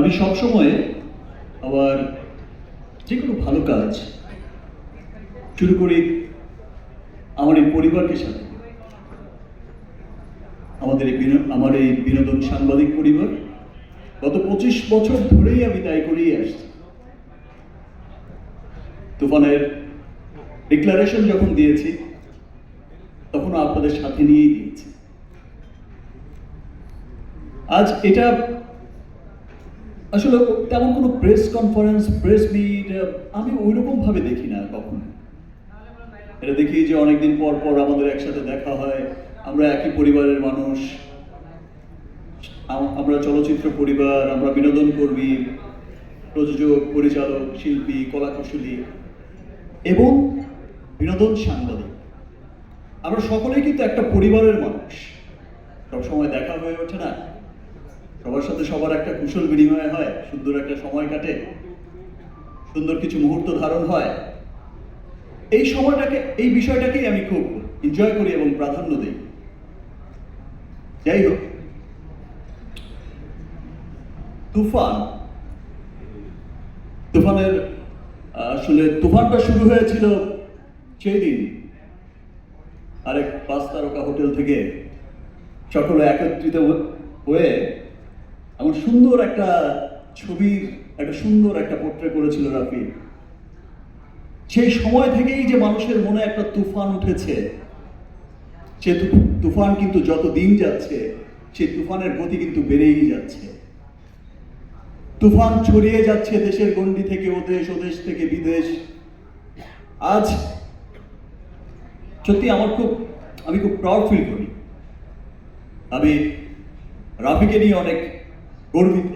আমি সবসময় আবার যে কোনো ভালো কাজ শুরু করি আমার এই পরিবারকে সাথে। আমাদের এই আমার এই বিনোদন সাংবাদিক পরিবার গত পঁচিশ বছর ধরেই আমি তাই করেই আসছি। তুফানের ডিক্লারেশন যখন দিয়েছি তখন আপনাদের সাথে নিয়েই দিয়েছি। আজ এটা আসলে তেমন কোনো প্রেস কনফারেন্স প্রেস মিট আমি ওইরকম ভাবে দেখি না কখনো। এটা দেখি যে অনেকদিন পর পর আমাদের একসাথে দেখা হয়, আমরা একই পরিবারের মানুষ আমরা চলচ্চিত্র পরিবার, আমরা বিনোদন কর্মী, প্রযোজক, পরিচালক, শিল্পী, কলাকুশলী এবং বিনোদন সাংবাদিক। আমরা সকলেই কিন্তু একটা পরিবারের মানুষ। সবসময় দেখা হয়ে ওঠে না। সবার সাথে সবার একটা কুশল বিনিময় হয়, সুন্দর একটা সময় কাটে, সুন্দর কিছু মুহূর্ত ধারণ হয়। এই সময়টাকে, এই বিষয়টাকেই আমি খুব এনজয় করি এবং প্রাধান্য দিই। যাই হোক, তুফান, তুফানের আসলে তুফানটা শুরু হয়েছিল সেই দিন আরেক পাঁচ তারকা হোটেল থেকে। সকলে একত্রিত হয়ে এমন সুন্দর একটা ছবির, একটা সুন্দর একটা পোট্রে করেছিল রাফি সেই সময় থেকেই যে মানুষের মনে একটা তুফান উঠেছে, সে তুফান কিন্তু যত দিন যাচ্ছে, সেই তুফানের গতি কিন্তু বেড়েই যাচ্ছে। তুফান ছড়িয়ে যাচ্ছে দেশের গণ্ডি থেকে, ও দেশ ও দেশ থেকে বিদেশ। আজ সত্যি আমার খুব, আমি খুব প্রাউড ফিল করি। আমি রাফিকে নিয়ে অনেক গর্বিত।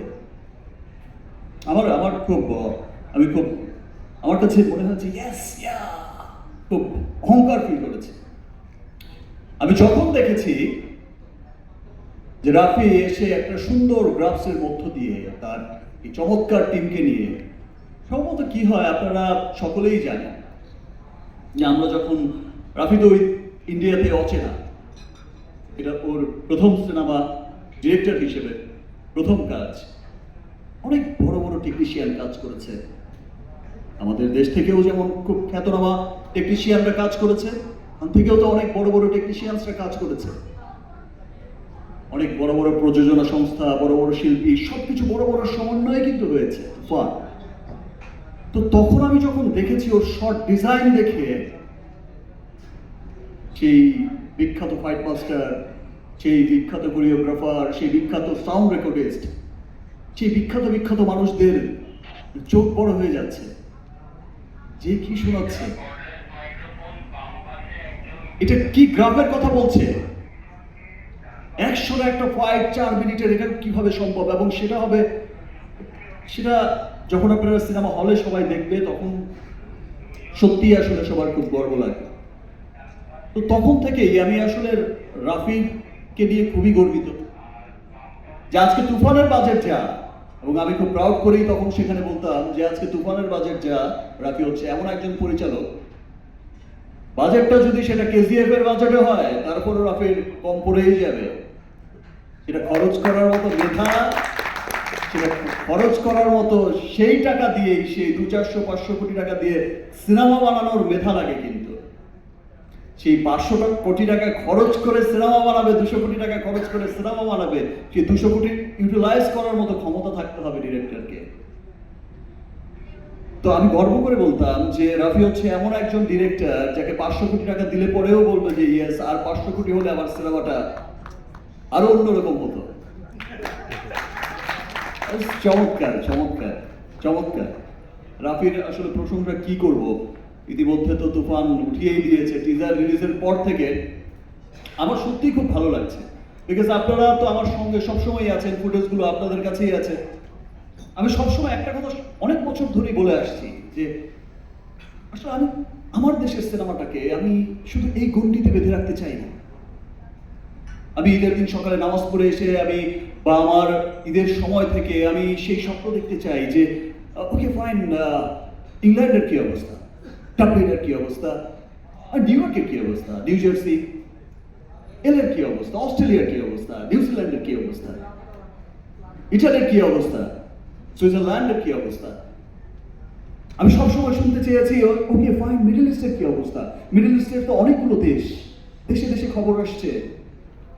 আমার আমার খুব, আমি খুব, আমার কাছে মনে হচ্ছে ইয়েস খুব অহংকার ফিল করেছে। আমি যখন দেখেছি যে রাফি এসে একটা সুন্দর গ্রাফসের মধ্য দিয়ে তার এই চমৎকার টিমকে নিয়ে, সম্ভবত কি হয় আপনারা সকলেই জানেন যে আমরা যখন রাফি তো ইন্ডিয়াতে অচেনা, এটা ওর প্রথম সিনেমা ডিরেক্টর হিসেবে প্রথম কাজ, অনেক বড় বড় টেকনিশিয়ান কাজ করেছে। আমাদের দেশ থেকেও যেমন খুব খ্যাতনামা টেকনিশিয়ানরা কাজ করেছে ওখান থেকেও তো অনেক বড় বড় টেকনিশিয়ানসরা কাজ করেছে। অনেক বড় বড় প্রযোজনা সংস্থা, বড় বড় শিল্পী, সবকিছু বড় বড় সমন্বয়ে কিন্তু রয়েছে তো তখন আমি যখন দেখেছি ওর শর্ট ডিজাইন দেখে, সেই বিখ্যাত ফাইট মাস্টার সেই বিখ্যাত কোরিওগ্রাফার সেই বিখ্যাত সাউন্ড রেকর্ডিস্ট সেই বিখ্যাত বিখ্যাত মানুষদের চোখ বড় হয়ে যাচ্ছে। যে কি শোনাচ্ছে? এটা কি গ্রাফের কথা বলছে? একশোর একটা ফাইট চার মিনিটের এটা কীভাবে সম্ভব? এবং সেটা হবে, সেটা যখন আপনারা সিনেমা হলে সবাই দেখবে, তখন সত্যি আসলে সবার খুব গর্ব লাগে। তো তখন থেকেই আমি আসলে রাফিকে নিয়ে খুবই গর্বিত। যে আজকে তুফানের বাজেট যা, এবং আমি খুব প্রাউড করেই তখন সেখানে বলতাম যে আজকে তুফানের বাজেট যা, রাফি হচ্ছে এমন একজন পরিচালক। বাজেটটা যদি সেটা কেজিএফ এর বাজেটে হয় তারপরে রাফির কম পড়েই যাবে। সেটা খরচ করার মতো মেধা, সেটা খরচ করার মতো সেই টাকা দিয়েই সেই দু চারশো, পাঁচশো কোটি টাকা দিয়ে সিনেমা বানানোর মেধা লাগে কিন্তু। সেই পাঁচশো কোটি টাকা খরচ করে সিনেমা বানাবে, দুশো কোটি টাকা খরচ করে সিনেমা বানাবে সেই দুশো কোটি ইউটিলাইজ করার মতো ক্ষমতা থাকতে হবে ডিরেক্টরকে তো আমি গর্ব করে বলতাম যে রাফি হচ্ছে এমন একজন ডিরেক্টর যাকে পাঁচশো কোটি টাকা দিলে পরেও বলবে যে ইয়েস আর পাঁচশো কোটি হলে আমার সিনেমাটা আরও অন্যরকম হতো। চমৎকার চমৎকার চমৎকার। রাফির আসলে প্রশংসা কি করব? ইতিমধ্যে তো তুফান উঠিয়েই দিয়েছে টিজার রিলিজের পর থেকে আমার সত্যি খুব ভালো লাগছে। বিকজ আপনারা তো আমার সঙ্গে সবসময় আছেন ফুটেজগুলো আপনাদের কাছেই আছে। আমি সবসময় একটা কথা অনেক বছর ধরেই বলে আসছি যে, আসলে আমি, আমার দেশের সিনেমাটাকে আমি শুধু এই গণ্ডিতে বেঁধে রাখতে চাই না। আমি ঈদের দিন সকালে নামাজ পড়ে এসে আমি বা আমার ঈদের সময় থেকে আমি সেই স্বপ্ন দেখতে চাই যে ওকে ফাইন ইংল্যান্ডের কি অবস্থা? ডাবলিনের কি অবস্থা? আর নিউ ইয়র্কের কি অবস্থা? নিউ জার্সি এলের কি অবস্থা? অস্ট্রেলিয়ার কি অবস্থা? নিউজিল্যান্ডের কি অবস্থা? ইটালির কি অবস্থা? সুইজারল্যান্ডের কি অবস্থা? আমি সবসময় শুনতে চেয়েছি ওকে ফাইন মিডল ইস্টের কি অবস্থা? মিডল ইস্টের তো অনেকগুলো দেশ। দেশে দেশে খবর আসছে।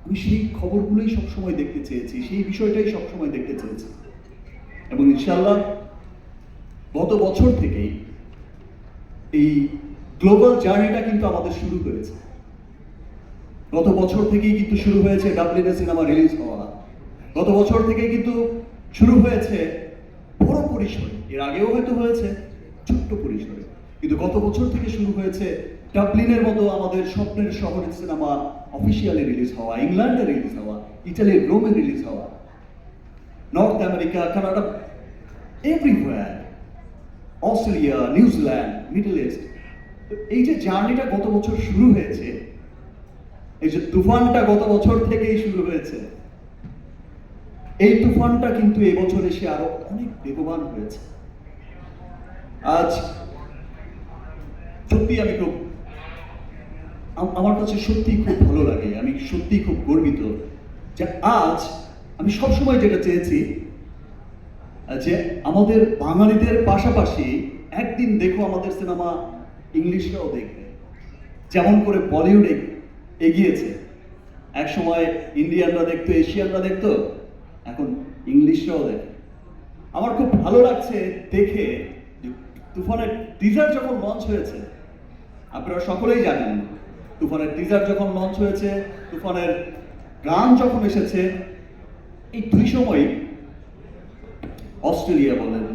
আমি সেই খবরগুলোই সবসময় দেখতে চেয়েছি, সেই বিষয়টাই সবসময় দেখতে চেয়েছি। এবং ইনশাল্লাহ গত বছর থেকেই এই গ্লোবাল জার্নিটা কিন্তু আমাদের শুরু হয়েছে গত বছর থেকেই কিন্তু শুরু হয়েছে ডাবলিনে সিনেমা রিলিজ হওয়া। গত বছর থেকে কিন্তু শুরু হয়েছে বড় পরিসরে। এর আগেও হয়তো হয়েছে, ছোট্ট পরিসরে। কিন্তু গত বছর থেকে শুরু হয়েছে ডাবলিনের মতো আমাদের স্বপ্নের শহরের সিনেমা অফিসিয়ালি রিলিজ হওয়া, ইংল্যান্ডে রিলিজ হওয়া, ইটালির রোমে রিলিজ হওয়া, north America, Canada everywhere Australia New Zealand middle east. এই যে জার্নিটা গত বছর শুরু হয়েছে, এই যে তুফানটা গত বছর থেকেই শুরু হয়েছে, এই তুফানটা কিন্তু এবছর এসে আরও অনেক বেগবান হয়েছে। আজ সত্যি আমি খুব আমার কাছে সত্যি খুব ভালো লাগে, আমি সত্যি খুব গর্বিত যে আজ আমি সবসময় যেটা চেয়েছি যে আমাদের বাঙালিদের পাশাপাশি একদিন দেখো আমাদের সিনেমা ইংলিশরাও দেখবে। যেমন করে বলিউড এগিয়েছে। এক সময় ইন্ডিয়ানরা দেখতো, এশিয়ানরা দেখতো, এখন ইংলিশরাও দেখে। আমার খুব ভালো লাগছে দেখে তুফানের টিজার যখন লঞ্চ হয়েছে, আপনারা সকলেই জানেন, তুফানের টিজার যখন লঞ্চ হয়েছে, তুফানের গান যখন এসেছে, এই দুই সময় অস্ট্রেলিয়া বলেন,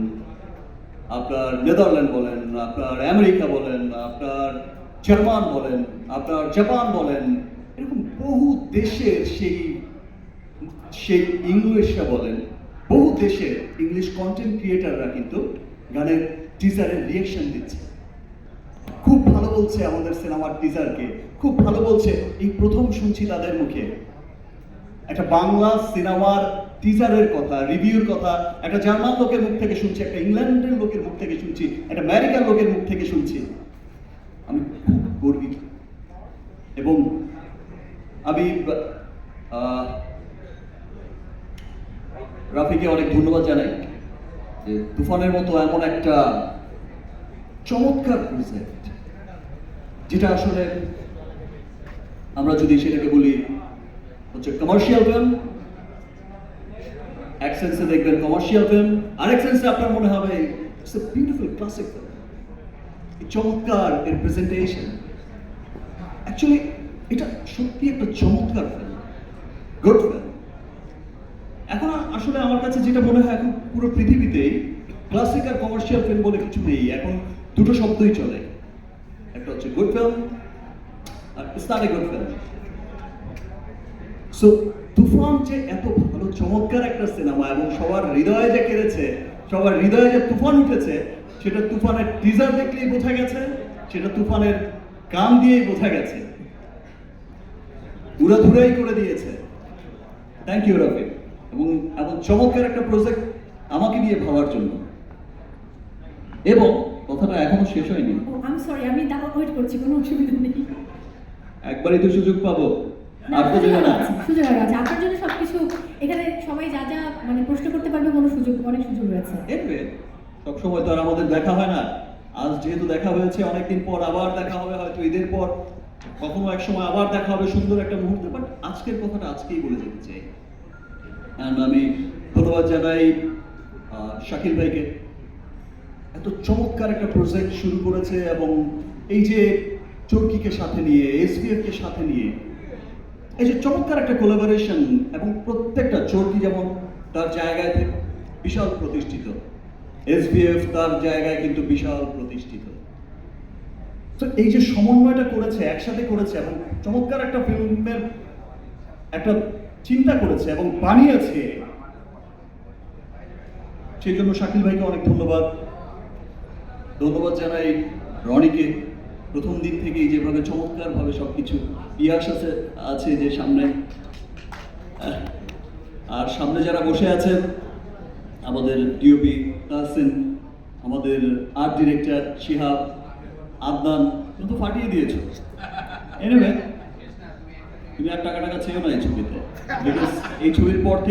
আপনার নেদারল্যান্ড বলেন, আপনার আমেরিকা বলেন, আপনার জার্মান বলেন, আপনার জাপান বলেন, এরকম বহু দেশের সেই সেই ইংলিশরা বলেন, বহু দেশের ইংলিশ কন্টেন্ট ক্রিয়েটাররা কিন্তু গানের টিজারের রিয়েকশন দিচ্ছে। খুব ভালো বলছে আমাদের সিনেমার টিজারকে খুব ভালো বলছে। এই প্রথম শুনছি তাদের মুখে। একটা বাংলা সিনেমার টিজারের কথা রিভিউর কথা, একটা জার্মান লোকের মুখ থেকে শুনছি, একটা ইংল্যান্ডের লোকের মুখ থেকে শুনছি, একটা আমেরিকার লোকের মুখ থেকে শুনছি। আমি খুব গর্বিত। এবং আমি রাফিকে অনেক ধন্যবাদ জানাই যে তুফানের মতো এমন একটা চমৎকার প্রজেক্ট যেটা আসলে আমরা যদি সেটাকে বলি হচ্ছে কমার্শিয়াল ফিল্ম এক সেন্সে দেখবেন কমার্শিয়াল ফিল্ম আরেক সেন্সে আপনার মনে হবে ইটস এ বিউটিফুল ক্লাসিক চমৎকার এর প্রেজেন্টেশন অ্যাকচুয়ালি এটা সত্যি একটা চমৎকার ফিল্ম গুড ফিল্ম এখন আসলে আমার কাছে যেটা মনে হয়, এখন পুরো পৃথিবীতেই ক্লাসিক আর কমার্শিয়াল ফিল্ম বলে কিছু নেই, এখন দুটো শব্দই চলে। একটা হচ্ছে good film R it's good film so Toofan যে এত ভালো চমৎকার একটা সিনেমা এবং সবার হৃদয়ে যে কেড়েছে সবার হৃদয়ে যে তুফান উঠেছে সেটা তুফানের টিজার দেখলেই বোঝা গেছে সেটা তুফানের গান দিয়েই বোঝা গেছে। উড়াধুরাই করে দিয়েছে। Thank you Rafiq. এবং এমন চমৎকার একটা প্রজেক্ট আমাকে দিয়ে ভাবার জন্য। এবং কথাটা এখনও শেষ হয়নি। আমি সরি আমি তাও ওয়েট করছি কোনো অসুবিধা নেই। একবারই তো সুযোগ পাবো। আর সুযোগ আছে, সুযোগ আছে আপনার জন্য সবকিছু এখানে সবাই যা যা মানে প্রশ্ন করতে পারবে কোনো সুযোগ অনেক সুযোগ রয়েছে। দেখবে সবসময় তো আর আমাদের দেখা হয় না। আজ যেহেতু দেখা হয়েছে অনেকদিন পর আবার দেখা হবে হয়তো ঈদের পর কখনো এক সময় আবার দেখা হবে সুন্দর একটা মুহূর্ত বাট আজকের কথাটা আজকেই বলে যেতে চাই। অ্যান্ড আমি ধন্যবাদ জানাই শাকিল ভাইকে। এত চমৎকার একটা প্রজেক্ট শুরু করেছে এবং এই যে চরকিকে সাথে নিয়ে এসবিএফ কে সাথে নিয়ে এই যে চমৎকার একটা কোলাবোরেশন এবং প্রত্যেকটা চরকি যেমন তার জায়গায় বিশাল প্রতিষ্ঠিত। এসবিএফ তার জায়গায় কিন্তু বিশাল প্রতিষ্ঠিত। তো এই যে সমন্বয়টা করেছে, একসাথে করেছে এবং চমৎকার একটা ফিল্মের একটা চিন্তা করেছে এবং বানিয়েছে। সেই জন্য শাকিল ভাইকে অনেক ধন্যবাদ। ধন্যবাদ জানাই রনিকে। প্রথম দিন থেকেই যেভাবে চমৎকারভাবে সব কিছু ইয়াস আছে আছে যে সামনে। আর সামনে যারা বসে আছেন, আমাদের ডিওপি তাহসিন, আমাদের আর্ট ডিরেক্টর শিহাব, আদনান, তুমি তো ফাটিয়ে দিয়েছ। এনিওয়ে তুমি আর টাকা টাকা চেয়েও না এই ছবিতে। বিকজ এই ছবির পর থেকে